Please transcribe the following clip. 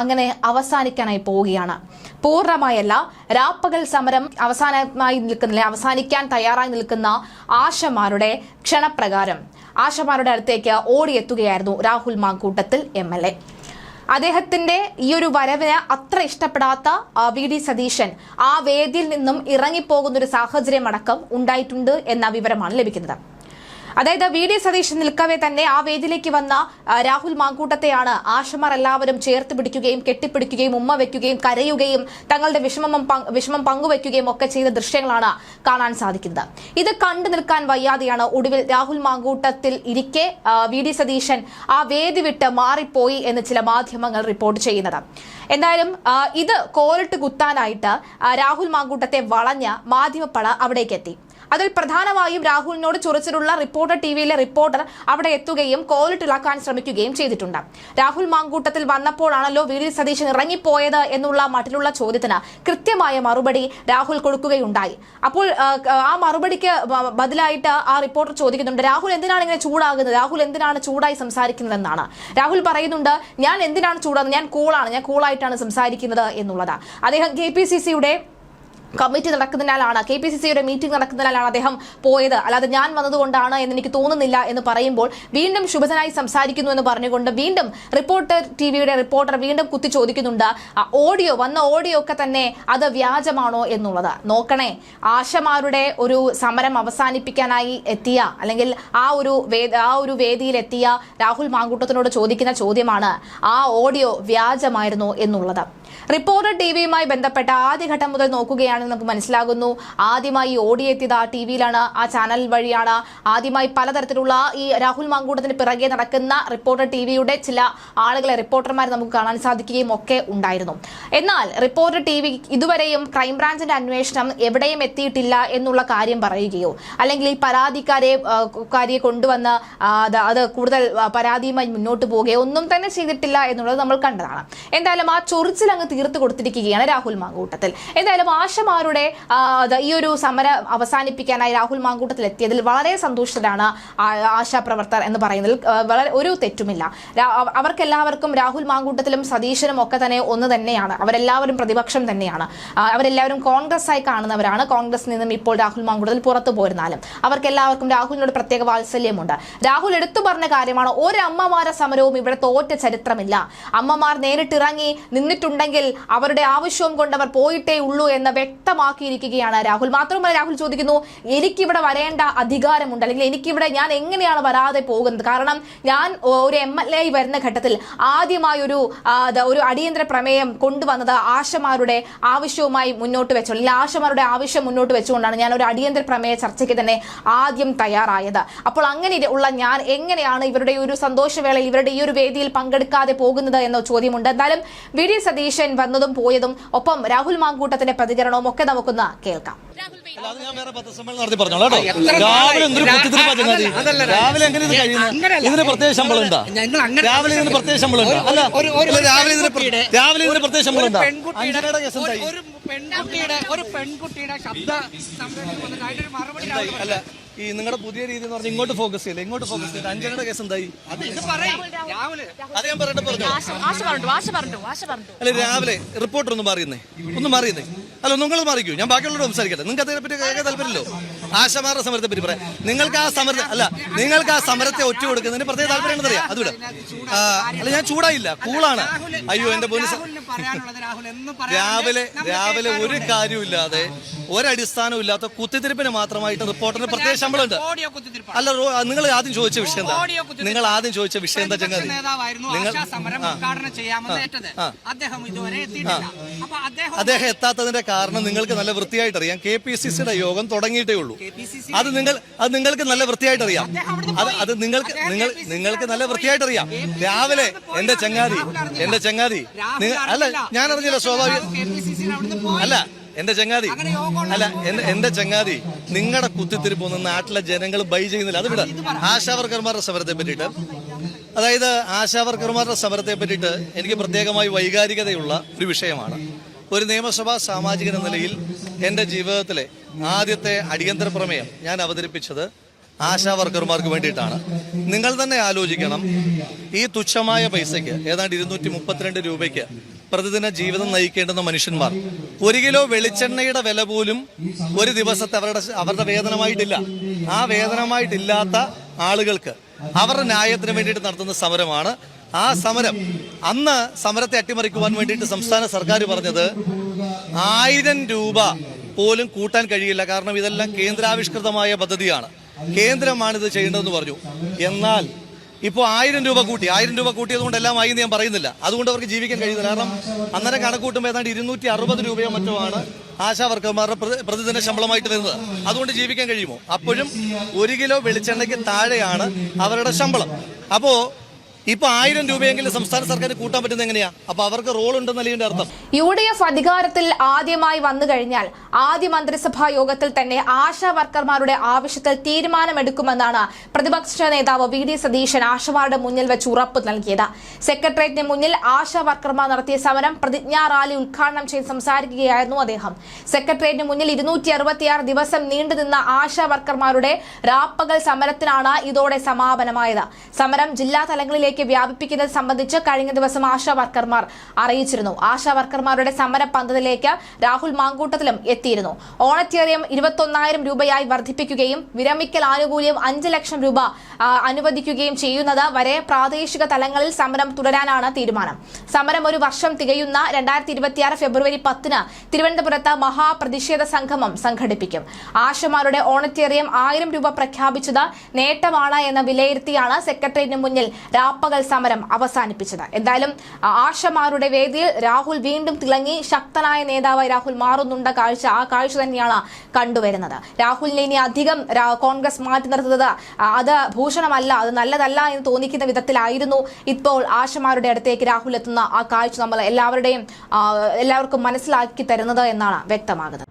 അങ്ങനെ അവസാനിക്കാനായി പോവുകയാണ്. പൂർണമായല്ല രാപ്പകൽ സമരം അവസാനമായി നിൽക്കുന്നില്ല അവസാനിക്കാൻ തയ്യാറായി നിൽക്കുന്ന ആശമാരുടെ ക്ഷണപ്രകാരം. ആശമാരുടെ അടുത്തേക്ക് ഓടിയെത്തുകയായിരുന്നു Rahul Mamkootathil M L A. അദ്ദേഹത്തിന്റെ ഈ ഒരു വരവിന് അത്ര ഇഷ്ടപ്പെടാത്ത വി ഡി സതീശൻ ആ വേദിയിൽ നിന്നും ഇറങ്ങിപ്പോകുന്ന ഒരു സാഹചര്യം അടക്കം ഉണ്ടായിട്ടുണ്ട് എന്ന വിവരമാണ് ലഭിക്കുന്നത്. അതായത് വി ഡി സതീശൻ നിൽക്കവേ തന്നെ ആ വേദിയിലേക്ക് വന്ന രാഹുൽ മാങ്കൂട്ടത്തെയാണ് ആശമാർ എല്ലാവരും ചേർത്ത് പിടിക്കുകയും കെട്ടിപ്പിടിക്കുകയും ഉമ്മ വെക്കുകയും കരയുകയും തങ്ങളുടെ വിഷമം വിഷമം പങ്കുവെക്കുകയും ഒക്കെ ചെയ്ത ദൃശ്യങ്ങളാണ് കാണാൻ സാധിക്കുന്നത്. ഇത് കണ്ടു നിൽക്കാൻ വയ്യാതെയാണ് ഒടുവിൽ രാഹുൽ മാങ്കൂട്ടത്തിൽ ഇരിക്കെ വി ഡി സതീശൻ ആ വേദി വിട്ട് മാറിപ്പോയി എന്ന് ചില മാധ്യമങ്ങൾ റിപ്പോർട്ട് ചെയ്യുന്നത്. എന്തായാലും ഇത് കോലിട്ട് കുത്താനായിട്ട് രാഹുൽ മാങ്കൂട്ടത്തെ വളഞ്ഞ് മാധ്യമപ്പട അവിടേക്ക് എത്തി അതിൽ പ്രധാനമായും രാഹുലിനോട് ചൊറിച്ചിലുള്ള റിപ്പോർട്ടർ ടിവിയിലെ റിപ്പോർട്ടർ അവിടെ എത്തുകയും കോലിട്ടിളക്കാൻ ശ്രമിക്കുകയും ചെയ്തിട്ടുണ്ട്. രാഹുൽ മാങ്കൂട്ടത്തിൽ വന്നപ്പോഴാണല്ലോ വി ഡി സതീശൻ ഇറങ്ങിപ്പോയത് എന്നുള്ള മട്ടിലുള്ള ചോദ്യത്തിന് കൃത്യമായ മറുപടി രാഹുൽ കൊടുക്കുകയുണ്ടായി. അപ്പോൾ ആ, മറുപടിക്ക് ബദലായിട്ട് ആ റിപ്പോർട്ടർ ചോദിക്കുന്നുണ്ട് രാഹുൽ എന്തിനാണ് ഇങ്ങനെ ചൂടാകുന്നത്? രാഹുൽ എന്തിനാണ് ചൂടായി സംസാരിക്കുന്നതെന്നാണ്? രാഹുൽ പറയുന്നുണ്ട് ഞാൻ എന്തിനാണ് ചൂടാകുന്നത്? ഞാൻ കൂളാണ് ഞാൻ കൂളായിട്ടാണ് സംസാരിക്കുന്നത് എന്നുള്ളത്. അദ്ദേഹം കെ പി സി സിയുടെ കമ്മിറ്റി നടക്കുന്നതിനാലാണ് കെ പി സി സിയുടെ മീറ്റിംഗ് നടക്കുന്നതിനാലാണ് അദ്ദേഹം പോയത്. അല്ലാതെ ഞാൻ വന്നതുകൊണ്ടാണ് എന്ന് എനിക്ക് തോന്നുന്നില്ല എന്ന് പറയുമ്പോൾ വീണ്ടും ശുഭജനായി സംസാരിക്കുന്നു എന്ന് പറഞ്ഞുകൊണ്ട് വീണ്ടും റിപ്പോർട്ടർ ടി വിയുടെ റിപ്പോർട്ടർ വീണ്ടും കുത്തി ചോദിക്കുന്നുണ്ട് ഓഡിയോ വന്ന ഓഡിയോ ഒക്കെ തന്നെ അത് വ്യാജമാണോ എന്നുള്ളത്? നോക്കണേ ആശമാരുടെ ഒരു സമരം അവസാനിപ്പിക്കാനായി എത്തിയ അല്ലെങ്കിൽ ആ ഒരു ആ ഒരു വേദിയിൽ എത്തിയ രാഹുൽ മാങ്കൂട്ടത്തിനോട് ചോദിക്കുന്ന ചോദ്യമാണ് ആ ഓഡിയോ വ്യാജമായിരുന്നോ എന്നുള്ളത്? റിപ്പോർട്ടർ ടി വിയുമായി ബന്ധപ്പെട്ട ആദ്യഘട്ടം മുതൽ നോക്കുകയാണെങ്കിൽ നമുക്ക് മനസ്സിലാകുന്നു. ആദ്യമായി ഓടിയെത്തിയത് ആ ടി വിയിലാണ് ആ ചാനൽ വഴിയാണ്. ആദ്യമായി പലതരത്തിലുള്ള ഈ രാഹുൽ മാങ്കൂട്ടത്തിന് പിറകെ നടക്കുന്ന റിപ്പോർട്ടർ ടി വിയുടെ ചില ആളുകളെ റിപ്പോർട്ടർമാരെ നമുക്ക് കാണാൻ സാധിക്കുകയും ഒക്കെ ഉണ്ടായിരുന്നു. എന്നാൽ റിപ്പോർട്ടർ ടി വി ഇതുവരെയും ക്രൈംബ്രാഞ്ചിന്റെ അന്വേഷണം എവിടെയും എത്തിയിട്ടില്ല എന്നുള്ള കാര്യം പറയുകയോ അല്ലെങ്കിൽ ഈ പരാതിക്കാരെ കാരിയെ കൊണ്ടുവന്ന് അത് കൂടുതൽ പരാതിയുമായി മുന്നോട്ട് പോവുകയോ ഒന്നും തന്നെ ചെയ്തിട്ടില്ല എന്നുള്ളത് നമ്മൾ കണ്ടതാണ്. എന്തായാലും ആ ചൊറിച്ചിൽ അങ്ങ് തീർത്ത് കൊടുത്തിരിക്കുകയാണ് രാഹുൽ മാങ്കൂട്ടത്തിൽ. എന്തായാലും ആശമാരുടെ ഈ ഒരു സമരം അവസാനിപ്പിക്കാനായി രാഹുൽ മാങ്കൂട്ടത്തിൽ എത്തിയതിൽ വളരെ സന്തോഷത്തിലാണ് ആശാ ആശാപ്രവർത്തകർ എന്ന് പറയുന്നതിൽ വളരെ ഒരു തെറ്റുമില്ല. അവർക്കെല്ലാവർക്കും രാഹുൽ മാങ്കൂട്ടത്തിലും സതീശനും ഒക്കെ തന്നെ ഒന്ന് തന്നെയാണ്. അവരെല്ലാവരും പ്രതിപക്ഷം തന്നെയാണ്. അവരെല്ലാവരും കോൺഗ്രസ് ആയി കാണുന്നവരാണ്. കോൺഗ്രസ് നിന്നും ഇപ്പോൾ രാഹുൽ മാങ്കൂട്ടത്തിൽ പുറത്തു പോയിരുന്നാലും അവർക്കെല്ലാവർക്കും രാഹുലിനോട് പ്രത്യേക വാത്സല്യമുണ്ട്. രാഹുൽ എടുത്തു പറഞ്ഞ കാര്യമാണ് ഒരു അമ്മമാര സമരവും ഇവിടെ തോറ്റ ചരിത്രമില്ല. അമ്മമാർ നേരിട്ടിറങ്ങി നിന്നിട്ടുണ്ടെങ്കിൽ അവരുടെ ആവശ്യവും കൊണ്ട് അവർ പോയിട്ടേ ഉള്ളൂ എന്ന് വ്യക്തമാക്കിയിരിക്കുകയാണ് രാഹുൽ. മാത്രമല്ല രാഹുൽ ചോദിക്കുന്നു എനിക്കിവിടെ വരേണ്ട അധികാരമുണ്ട്. അല്ലെങ്കിൽ എനിക്കിവിടെ ഞാൻ എങ്ങനെയാണ് വരാതെ പോകുന്നത്? കാരണം ഞാൻ ഒരു എം എൽ എ വരുന്ന ഘട്ടത്തിൽ ആദ്യമായി ഒരു ഒരു അടിയന്തര പ്രമേയം കൊണ്ടുവന്നത് ആശമാരുടെ ആവശ്യവുമായി മുന്നോട്ട് വെച്ചു. അല്ലെങ്കിൽ ആശമാരുടെ ആവശ്യം മുന്നോട്ട് വെച്ചുകൊണ്ടാണ് ഞാൻ ഒരു അടിയന്തര പ്രമേയ ചർച്ചയ്ക്ക് തന്നെ ആദ്യം തയ്യാറായത്. അപ്പോൾ അങ്ങനെ ഉള്ള ഞാൻ എങ്ങനെയാണ് ഇവരുടെ ഒരു സന്തോഷവേളയിൽ ഇവരുടെ ഈ ഒരു വേദിയിൽ പങ്കെടുക്കാതെ പോകുന്നത് എന്ന ചോദ്യമുണ്ട്. എന്തായാലും വി. ഡി. സതീശൻ വന്നതും പോയതും ഒപ്പം രാഹുൽ മാങ്കൂട്ടത്തിന്റെ പ്രതികരണവും ഒക്കെ നമുക്കൊന്ന് കേൾക്കാം. രാവിലെ എങ്ങനെ ഇത് കഴിയുന്നത് ഇതിന് പ്രത്യേക ശമ്പളം ഉണ്ടാ? അങ്ങനെ രാവിലെ ഇതിന് പ്രത്യേക ശമ്പളം ഉണ്ടാ? അല്ല ഒരു- ഒരു- അല്ല, രാവിലെ ഇതിന് പ്ര- പെൺകുട്ടിയുടെ- രാവിലെ ഇതിന് പ്രത്യേക ശമ്പളം ഉണ്ടാ? അഞ്ചരയുടെ കേസ് ഒരു- എന്തായി? പെൺകുട്ടിയുടെ ഒരു പെൺകുട്ടിയുടെ ശബ്ദ സംരക്ഷണം വന്നിട്ട് അതിനൊരു മറുപടി എന്തായി? അല്ല ഈ നിങ്ങളുടെ പുതിയ രീതി എന്ന് പറഞ്ഞാൽ ഇങ്ങോട്ട് ഫോക്കസ് ചെയ്യില്ല ഇങ്ങോട്ട് ഫോക്കസ് ചെയ്യില്ല അഞ്ചരയുടെ കേസ് എന്തായി? അത് ഞാൻ പറയട്ടെ പറഞ്ഞു? അല്ല രാവിലെ റിപ്പോർട്ടർ ഒന്ന് മാറിയുന്നേ. ഒന്ന് മാറിയുന്നേ. അല്ല നിങ്ങൾ മാറിക്കൂ. ഞാൻ ബാക്കിയുള്ളവരോട് സംസാരിക്കട്ടെ. നിങ്ങൾക്ക് അതിനെ പറ്റി കേൾക്കാൻ താല്പര്യമല്ലോ? ആശമാരുടെ സമരത്തെ പറ്റി പറയാം. നിങ്ങൾക്ക് ആ സമരത്തെ അല്ല നിങ്ങൾക്ക് ആ സമരത്തെ ഒറ്റ കൊടുക്കുന്നതിന് പ്രത്യേക താല്പര്യം ഉണ്ടെന്നറിയാം അതുവിടെ അല്ല ഞാൻ ചൂടായില്ല. കൂളാണ്. അയ്യോ എന്റെ പോലീസ് രാവിലെ രാവിലെ ഒരു കാര്യമില്ലാതെ ഒരടിസ്ഥാനവും ഇല്ലാത്ത കുത്തിത്തിരിപ്പിന് മാത്രമായിട്ട് റിപ്പോർട്ടറിന് പ്രത്യേക ശമ്പളം ഉണ്ട് അല്ല നിങ്ങൾ ആദ്യം ചോദിച്ച വിഷയം എന്താ? നിങ്ങൾ ആദ്യം ചോദിച്ച വിഷയം എന്താ ചങ്ങാതി? നിങ്ങൾ. അദ്ദേഹം എത്താത്തതിന്റെ കാരണം നിങ്ങൾക്ക് നല്ല വൃത്തിയായിട്ട് അറിയാം കെ പി സി സിയുടെ യോഗം തുടങ്ങിയിട്ടേ ഉള്ളൂ. അത് നിങ്ങൾ അത് നിങ്ങൾക്ക് നല്ല വൃത്തിയായിട്ട് അറിയാം അത് അത് നിങ്ങൾക്ക് നിങ്ങൾ നിങ്ങൾക്ക് നല്ല വൃത്തിയായിട്ട് അറിയാം രാവിലെ. എന്റെ ചങ്ങാതി എന്റെ ചങ്ങാതി അല്ല ഞാൻ അറിഞ്ഞില്ല സ്വാഭാവിക. അല്ല എന്റെ ചങ്ങാതി അല്ല എന്റെ എന്റെ ചങ്ങാതി നിങ്ങളുടെ കുത്തിത്തിരിപ്പൊന്നും നാട്ടിലെ ജനങ്ങൾ ബൈ ചെയ്യുന്നില്ല. അത് വിട. ആശാവർക്കർമാരുടെ സമരത്തെ പറ്റിയിട്ട്. അതായത് ആശാവർക്കർമാരുടെ സമരത്തെ പറ്റിയിട്ട് എനിക്ക് പ്രത്യേകമായി വൈകാരികതയുള്ള ഒരു വിഷയമാണ്. ഒരു നിയമസഭാ സാമാജികൻ എന്ന നിലയിൽ എന്റെ ജീവിതത്തിലെ ആദ്യത്തെ അടിയന്തര പ്രമേയം ഞാൻ അവതരിപ്പിച്ചത് ആശാ വർക്കർമാർക്ക് വേണ്ടിയിട്ടാണ്. നിങ്ങൾ തന്നെ ആലോചിക്കണം ഈ തുച്ഛമായ പൈസയ്ക്ക് ഏതാണ്ട് ഇരുന്നൂറ്റി മുപ്പത്തിരണ്ട് രൂപയ്ക്ക് പ്രതിദിന ജീവിതം നയിക്കേണ്ടുന്ന മനുഷ്യന്മാർ ഒരു കിലോ വെളിച്ചെണ്ണയുടെ വില പോലും ഒരു ദിവസത്തെ അവരുടെ അവരുടെ വേതനമായിട്ടില്ല. ആ വേതനമായിട്ടില്ലാത്ത ആളുകൾക്ക് അവരുടെ ന്യായത്തിന് വേണ്ടിയിട്ട് നടത്തുന്ന സമരമാണ് ആ സമരം അന്ന് സമരത്തെ അട്ടിമറിക്കുവാൻ വേണ്ടിയിട്ട് സംസ്ഥാന സർക്കാർ പറഞ്ഞത് ആയിരം രൂപ പോലും കൂട്ടാൻ കഴിയില്ല. കാരണം ഇതെല്ലാം കേന്ദ്രാവിഷ്കൃതമായ പദ്ധതിയാണ്. കേന്ദ്രമാണ് ഇത് ചെയ്യേണ്ടതെന്ന് പറഞ്ഞു. എന്നാൽ ഇപ്പോൾ ആയിരം രൂപ കൂട്ടി ആയിരം രൂപ കൂട്ടിയത് കൊണ്ട് എല്ലാം ആയി ഞാൻ പറയുന്നില്ല. അതുകൊണ്ട് അവർക്ക് ജീവിക്കാൻ കഴിയുന്നില്ല. കാരണം അന്നേരം കണക്കൂട്ടുമ്പോൾ ഏതാണ്ട് ഇരുന്നൂറ്റി അറുപത് രൂപയോ മറ്റോ ആണ് ആശാ പ്രതിദിന ശമ്പളമായിട്ട് വരുന്നത്. അതുകൊണ്ട് ജീവിക്കാൻ കഴിയുമോ? അപ്പോഴും ഒരു കിലോ വെളിച്ചെണ്ണയ്ക്ക് താഴെയാണ് അവരുടെ ശമ്പളം. അപ്പോൾ ഇപ്പൊ ആയിരം രൂപയെങ്കിലും സംസ്ഥാന സർക്കാർ കൂട്ടാൻ പറ്റുന്നത് എങ്ങനെയാ? അപ്പൊ അവർക്ക് റോൾ ഉണ്ടെന്നല്ലേ അർത്ഥം? യു ഡി എഫ് അധികാരത്തിൽ ആദ്യമായി വന്നു കഴിഞ്ഞാൽ ആദ്യ മന്ത്രിസഭാ യോഗത്തിൽ തന്നെ ആശാ വർക്കർമാരുടെ ആവശ്യത്തിൽ തീരുമാനമെടുക്കുമെന്നാണ് പ്രതിപക്ഷ നേതാവ് വി ഡി സതീശൻ ആശമാരുടെ മുന്നിൽ വെച്ച് ഉറപ്പ് നൽകിയത്. സെക്രട്ടേറിയറ്റിന് മുന്നിൽ ആശാ വർക്കർമാർ നടത്തിയ സമരം പ്രതിജ്ഞാ റാലി ഉദ്ഘാടനം ചെയ്ത് സംസാരിക്കുകയായിരുന്നു അദ്ദേഹം. സെക്രട്ടേറിയറ്റിന് മുന്നിൽ ഇരുന്നൂറ്റി അറുപത്തിയാറ് ദിവസം നീണ്ടുനിന്ന ആശാ വർക്കർമാരുടെ രാപ്പകൽ സമരത്തിനാണ് ഇതോടെ സമാപനമായത്. സമരം ജില്ലാ തലങ്ങളിലേക്ക് വ്യാപിപ്പിക്കുന്നത് സംബന്ധിച്ച് കഴിഞ്ഞ ദിവസം ആശാ വർക്കർമാർ അറിയിച്ചിരുന്നു. ആശാ വർക്കർമാരുടെ സമര പന്തലിലേക്ക് രാഹുൽ മാങ്കൂട്ടത്തിലും എത്തിയിരുന്നു. ഓണറ്റേറിയം ഇരുപത്തൊന്നായിരം രൂപയായി വർദ്ധിപ്പിക്കുകയും വിരമിക്കൽ ആനുകൂല്യം അഞ്ച് ലക്ഷം രൂപ അനുവദിക്കുകയും ചെയ്യുന്നത് വരെ പ്രാദേശിക തലങ്ങളിൽ സമരം തുടരാനാണ് തീരുമാനം. സമരം ഒരു വർഷം തികയുന്ന രണ്ടായിരത്തി ഇരുപത്തിയാറ് ഫെബ്രുവരി പത്തിന് തിരുവനന്തപുരത്ത് മഹാപ്രതിഷേധ സംഗമം സംഘടിപ്പിക്കും. ആശമാരുടെ ഓണറ്റേറിയം ആയിരം രൂപ പ്രഖ്യാപിച്ചത് നേട്ടമാണ് എന്ന് വിലയിരുത്തിയാണ് സെക്രട്ടേറിയറ്റിന് മുന്നിൽ രാപ്പകൽ സമരം അവസാനിപ്പിച്ചത്. എന്തായാലും ആശമാരുടെ വേദിയിൽ രാഹുൽ വീണ്ടും തിളങ്ങി ശക്തനായ നേതാവായി രാഹുൽ മാറുന്നുണ്ട കാഴ്ച ആ കാഴ്ച തന്നെയാണ് കണ്ടുവരുന്നത്. രാഹുലിനെ ഇനി അധികം കോൺഗ്രസ് മാറ്റി നിർത്തുന്നത് അത് ഭൂഷണമല്ല അത് നല്ലതല്ല എന്ന് തോന്നിക്കുന്ന വിധത്തിലായിരുന്നു ഇപ്പോൾ ആശമാരുടെ അടുത്തേക്ക് രാഹുൽ എത്തുന്ന ആ കാഴ്ച നമ്മൾ എല്ലാവരുടെയും എല്ലാവർക്കും മനസ്സിലാക്കി തരുന്നത് എന്നാണ് വ്യക്തമാകുന്നത്.